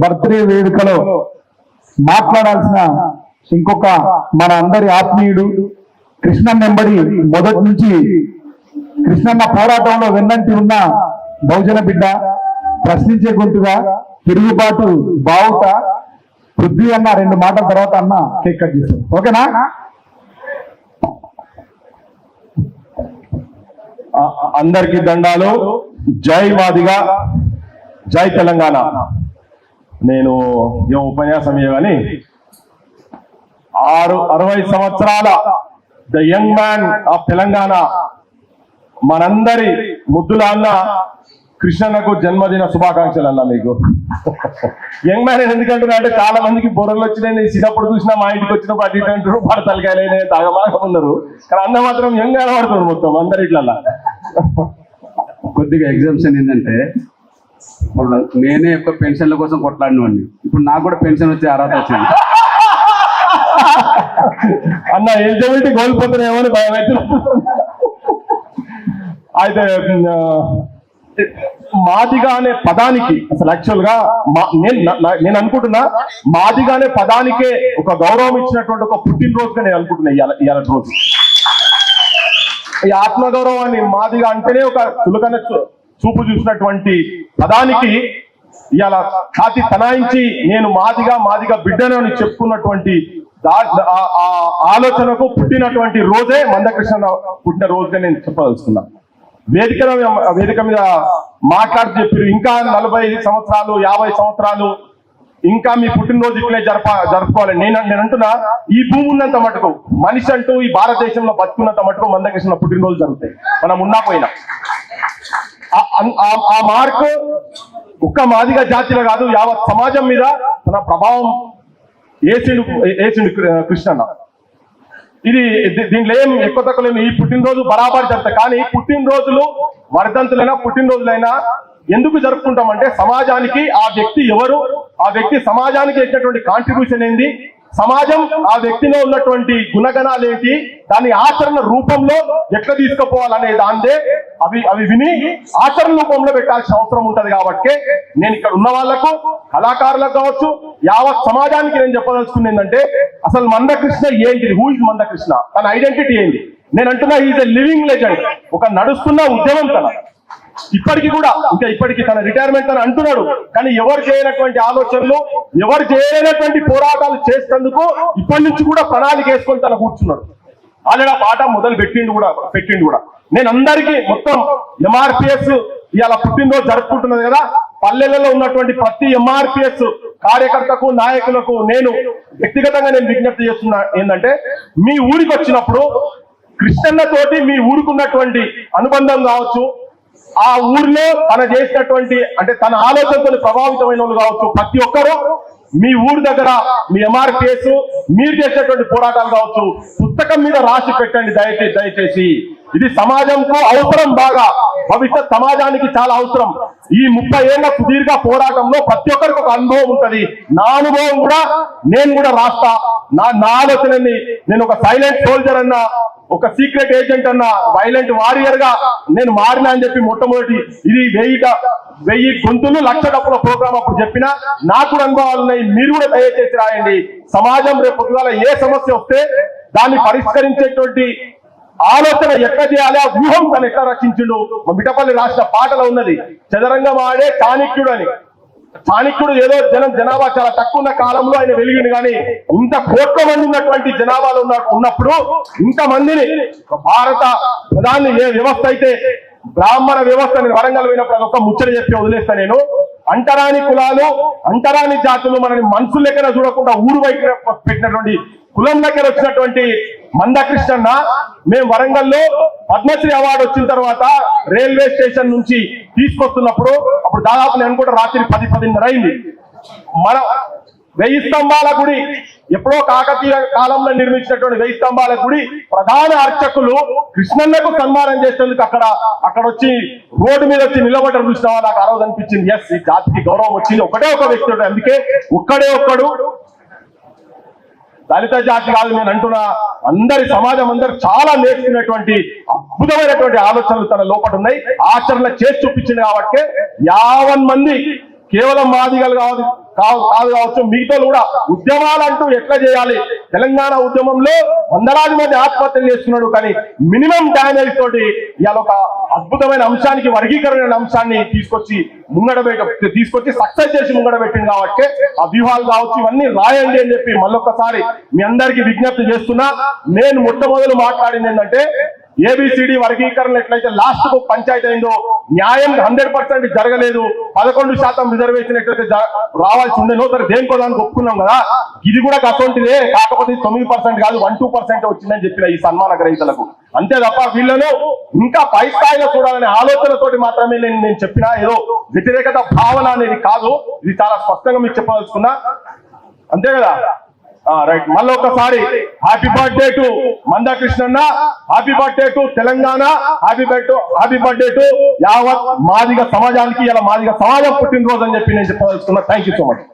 Birthday వేడుకలో మాట్లాడాల్సిన ఇంకొక మన అందరి ఆత్మీయుడు కృష్ణన్ వెంబడి మొదటి నుంచి కృష్ణన్న పోరాటంలో వెన్నంటి ఉన్న బహుజన బిడ్డ ప్రశ్నించే గొంతుగా తిరుగుబాటు బావుట పృథ్వీ అన్న రెండు మాటల తర్వాత అన్న కేక్ కట్ చేస్తాం. ఓకేనా? అందరికీ దండాలు. జై వాదిగా. జై తెలంగాణ. నేను ఏం ఉపన్యాసం ఇవ్వని ఆరు అరవై సంవత్సరాల the young man of Telangana మనందరి ముద్దుల అన్న కృష్ణన్నకు జన్మదిన శుభాకాంక్షలు అన్న మీకు. యంగ్ మ్యాన్ ఎందుకంటున్నా అంటే చాలా మందికి బుర్రలు వచ్చినాయి. నేను చిన్నప్పుడు చూసినా మా ఇంటికి వచ్చినప్పుడు అటు ఇటు అంటారు. పడ తలకాయలైనా తాగమాగా ఉన్నారు. కానీ అన్న మాత్రం యంగ్ కనబడుతుంది మొత్తం అందరి ఇట్లా కొద్దిగా ఎగ్జామ్షన్ ఏంటంటే నేనే ఎక్కువ పెన్షన్ల కోసం కొట్లాడినవాడిని ఇప్పుడు నాకు కూడా పెన్షన్ వచ్చే అర్హత వచ్చింది. అన్న ఎలిజిబిలిటీ కోల్పోతున్నాయేమో అని భయం అయితే అయితే మాదిగా అనే పదానికి అసలు యాక్చువల్గా మా- నేను నేను అనుకుంటున్నా మాదిగా అనే పదానికే ఒక గౌరవం ఇచ్చినటువంటి ఒక పుట్టినరోజుగా నేను అనుకుంటున్నా ఇవాళ ఇవాళ రోజు. ఈ ఆత్మగౌరవాన్ని మాదిగా అంటేనే ఒక చులకన చూ- చూపు చూసినటువంటి పదానికి ఇవాళ ఛాతి తనాయించి నేను మాదిగా మాదిగా బిడ్డను అని చెప్పుకున్నటువంటి దా- ఆ- ఆలోచనకు పుట్టినటువంటి రోజే మందకృష్ణ పుట్టిన రోజుగా నేను చెప్పదలుచుకున్నా. వేదిక వేదిక మీద మాట్లాడుతూ చెప్పారు. ఇంకా నలభై సంవత్సరాలు యాభై సంవత్సరాలు ఇంకా మీ పుట్టినరోజు ఇట్లే జరప జరుపుకోవాలి. నేను నేను అంటున్నా ఈ భూమి ఉన్నంత మటుకు మనిషి అంటూ ఈ భారతదేశంలో బతుకున్నంత మటుకు మందకృష్ణ పుట్టినరోజు జరుగుతాయి. మనం ఉన్నా పోయినా. ఆ- మార్క్ మార్కు ఒక్క మాదిగా జాతిలో కాదు యావత్ సమాజం మీద తన ప్రభావం ఏసిండు ఏసిండు కృష్ణన్న. ఇది దీంట్లో ఏం ఎక్కువ తక్కువ లేదు ఈ పుట్టినరోజు బరాబర్ జరుగుతాయి కానీ పుట్టినరోజులు వర్ధంతులైనా పుట్టినరోజులైనా ఎందుకు జరుపుకుంటామంటే సమాజానికి ఆ వ్యక్తి ఎవరు ఆ వ్యక్తి సమాజానికి ఇచ్చినటువంటి కాంట్రిబ్యూషన్ ఏంది? సమాజం ఆ వ్యక్తిలో ఉన్నటువంటి గుణగణాలు ఏంటి? దాని ఆచరణ రూపంలో ఎట్లా తీసుకుపోవాలనే దాందే అవి అవి విని ఆచరణ రూపంలో పెట్టాల్సిన అవసరం ఉంటది కాబట్టి నేను ఇక్కడ ఉన్న వాళ్ళకు కళాకారులకు కావచ్చు యావత్ సమాజానికి నేను చెప్పదలుచుకుంది ఏంటంటే అసలు మందకృష్ణ ఏంటిది? Who is Mandakrishna? తన ఐడెంటిటీ ఏంటి నేను అంటున్నా ఈజ్ ఎ లివింగ్ లెజెండ్ ఒక నడుస్తున్న ఉద్యమం తన. ఇప్పటికి కూడా ఇంకా ఇప్పటికి తన రిటైర్మెంట్ అని అంటున్నాడు. కానీ ఎవరు చేయనటువంటి ఆలోచనలు ఎవరు చేయలేనటువంటి పోరాటాలు చేసేందుకు ఇప్పటి నుంచి కూడా ప్రణాళిక వేసుకొని తన కూర్చున్నాడు. ఆల్రెడీ ఆ పాట మొదలు పెట్టిండు కూడా పెట్టిండు కూడా. నేను అందరికీ మొత్తం ఎంఆర్పిఎస్ ఇవాళ పుట్టినరోజు జరుపుకుంటున్నది కదా. పల్లెలలో ఉన్నటువంటి ప్రతి ఎంఆర్పిఎస్ కార్యకర్తకు నాయకులకు నేను వ్యక్తిగతంగా నేను విజ్ఞప్తి చేస్తున్నా ఏంటంటే మీ ఊరికి వచ్చినప్పుడు కృష్ణన్న తోటి మీ ఊరుకున్నటువంటి అనుబంధం కావచ్చు ఆ ఊర్లో తన చేసినటువంటి అంటే తన ఆలోచనతో ప్రభావితమైన వాళ్ళు కావచ్చు ప్రతి ఒక్కరూ మీ ఊరి దగ్గర మీ ఎంఆర్పిఎస్ మీరు చేసేటువంటి పోరాటాలు కావచ్చు పుస్తకం మీద రాసి పెట్టండి దయచేసి దయచేసి. ఇది సమాజంకు అవసరం బాగా. భవిష్యత్ సమాజానికి చాలా అవసరం. ఈ ముప్పై ఏళ్ళ సుదీర్ఘ పోరాటంలో ప్రతి ఒక్కరికి ఒక అనుభవం ఉంటది. నా అనుభవం కూడా నేను కూడా రాస్తా. నా నా ఆలోచనని నేను ఒక సైలెంట్ సోల్జర్ అన్న ఒక సీక్రెట్ ఏజెంట్ అన్న వైలెంట్ వారియర్గా నేను మారినా అని చెప్పి మొట్టమొదటి ఇది వెయ్యి వెయ్యి గొంతులు లక్ష డబ్బుల ప్రోగ్రామ్ అప్పుడు చెప్పిన. నాకు కూడా అనుభవాలు ఉన్నాయి. మీరు కూడా దయచేసి రాయండి. సమాజం రేపు పొద్దుగాల ఏ సమస్య వస్తే దాన్ని పరిష్కరించేటువంటి ఆలోచన ఎట్లా చేయాలి? ఆ వ్యూహం తను ఎట్లా రచించిండు? మిటపల్లి మిఠపల్లి రాసిన పాటలో ఉన్నది. చదరంగం ఆడే చాణిక్యుడు అని. స్థానికుడు ఏదో జనం జనాభా చాలా తక్కువ ఉన్న కాలంలో ఆయన వెలిగిండు కానీ ఇంత కోట్ల మంది ఉన్నటువంటి జనాభాలు ఉన్న ఉన్నప్పుడు ఇంత మందిని భారత ప్రధాని ఏ వ్యవస్థ అయితే బ్రాహ్మణ వ్యవస్థ నేను వరంగల్ పోయినప్పుడు అదొక ముచ్చట చెప్పి వదిలేస్తా నేను. అంటరాని కులాలు అంటరాని జాతులు మనని మనుషుల లెక్కన చూడకుండా ఊరు వైపు పెట్టినటువంటి కులం దగ్గర వచ్చినటువంటి మందకృష్ణన్న మేము వరంగల్లో పద్మశ్రీ అవార్డు వచ్చిన తర్వాత రైల్వే స్టేషన్ నుంచి తీసుకొస్తున్నప్పుడు ఇప్పుడు దాదాపు నేను కూడా రాత్రి పది పదిన్నర అయింది. మన వెయ్యి స్తంభాల గుడి ఎప్పుడో కాకతీయ కాలంలో నిర్మించినటువంటి వెయ్యి స్తంభాల గుడి ప్రధాన అర్చకులు కృష్ణన్నకు సన్మానం చేసేందుకు అక్కడ అక్కడ వచ్చి రోడ్డు మీద వచ్చి నిలబడ్డ చూసిన నాకు ఆ రోజు అనిపించింది ఎస్ ఈ జాతికి గౌరవం వచ్చింది. ఒకటే ఒక వ్యక్తి అందుకే ఒక్కడే ఒక్కడు దళిత జాతి కాదు నేను అంటున్నా అందరి సమాజం అందరు చాలా నేర్చుకునేటువంటి అద్భుతమైనటువంటి ఆలోచనలు తన లోపల ఉన్నాయి. ఆచరణ చేసి చూపించింది కాబట్టి యావన్ మంది కేవలం మాదిగలు కాదు కాదు కాదు కావచ్చు మిగతా కూడా ఉద్యమాలు అంటూ ఎట్లా చేయాలి? తెలంగాణ ఉద్యమంలో వందలాది మంది ఆత్మహత్యలు చేస్తున్నాడు కానీ మినిమం డామేజ్ తోటి ఇవాళ ఒక అద్భుతమైన అంశానికి వర్గీకరణ అంశాన్ని తీసుకొచ్చి ముంగడ తీసుకొచ్చి సక్సెస్ చేసి ముంగడ పెట్టింది కాబట్టి ఆ వ్యూహాలు కావచ్చు ఇవన్నీ రాయండి అని చెప్పి మళ్ళొకసారి మీ అందరికీ విజ్ఞప్తి చేస్తున్నా. నేను మొట్టమొదలు మాట్లాడింది ఏంటంటే ఏబిసిడి వర్గీకరణ ఎట్లయితే లాస్ట్కు పంచాయతీ అయిందో న్యాయం హండ్రెడ్ పర్సెంట్ జరగలేదు. పదకొండు శాతం రిజర్వేషన్ ఎట్లయితే జ- రావాల్సి ఉండేనో సరే దేనికో దానికి ఒప్పుకున్నాం కదా ఇది కూడా అటువంటిదే కాకపోతే తొమ్మిది పర్సెంట్ కాదు వన్ టూ పర్సెంట్ వచ్చిందని చెప్పిన ఈ సన్మాన గ్రహీతలకు. అంతే తప్ప వీళ్ళను ఇంకా పై స్థాయిలో చూడాలనే ఆలోచనతోటి మాత్రమే నేను నేను చెప్పిన ఏదో వ్యతిరేకత భావన అనేది కాదు. ఇది చాలా స్పష్టంగా మీకు చెప్పదలుచుకున్నా. అంతే కదా? రైట్ మళ్ళీ ఒకసారి happy birthday to మందాకృష్ణన్న happy birthday to Telangana happy birth happy birthday to యావత్ మాదిగ సమాజానికి ఇలా మాదిగ సమాజం పుట్టినరోజు అని చెప్పి నేను చెప్పదలుచుకున్నా. Thank you so much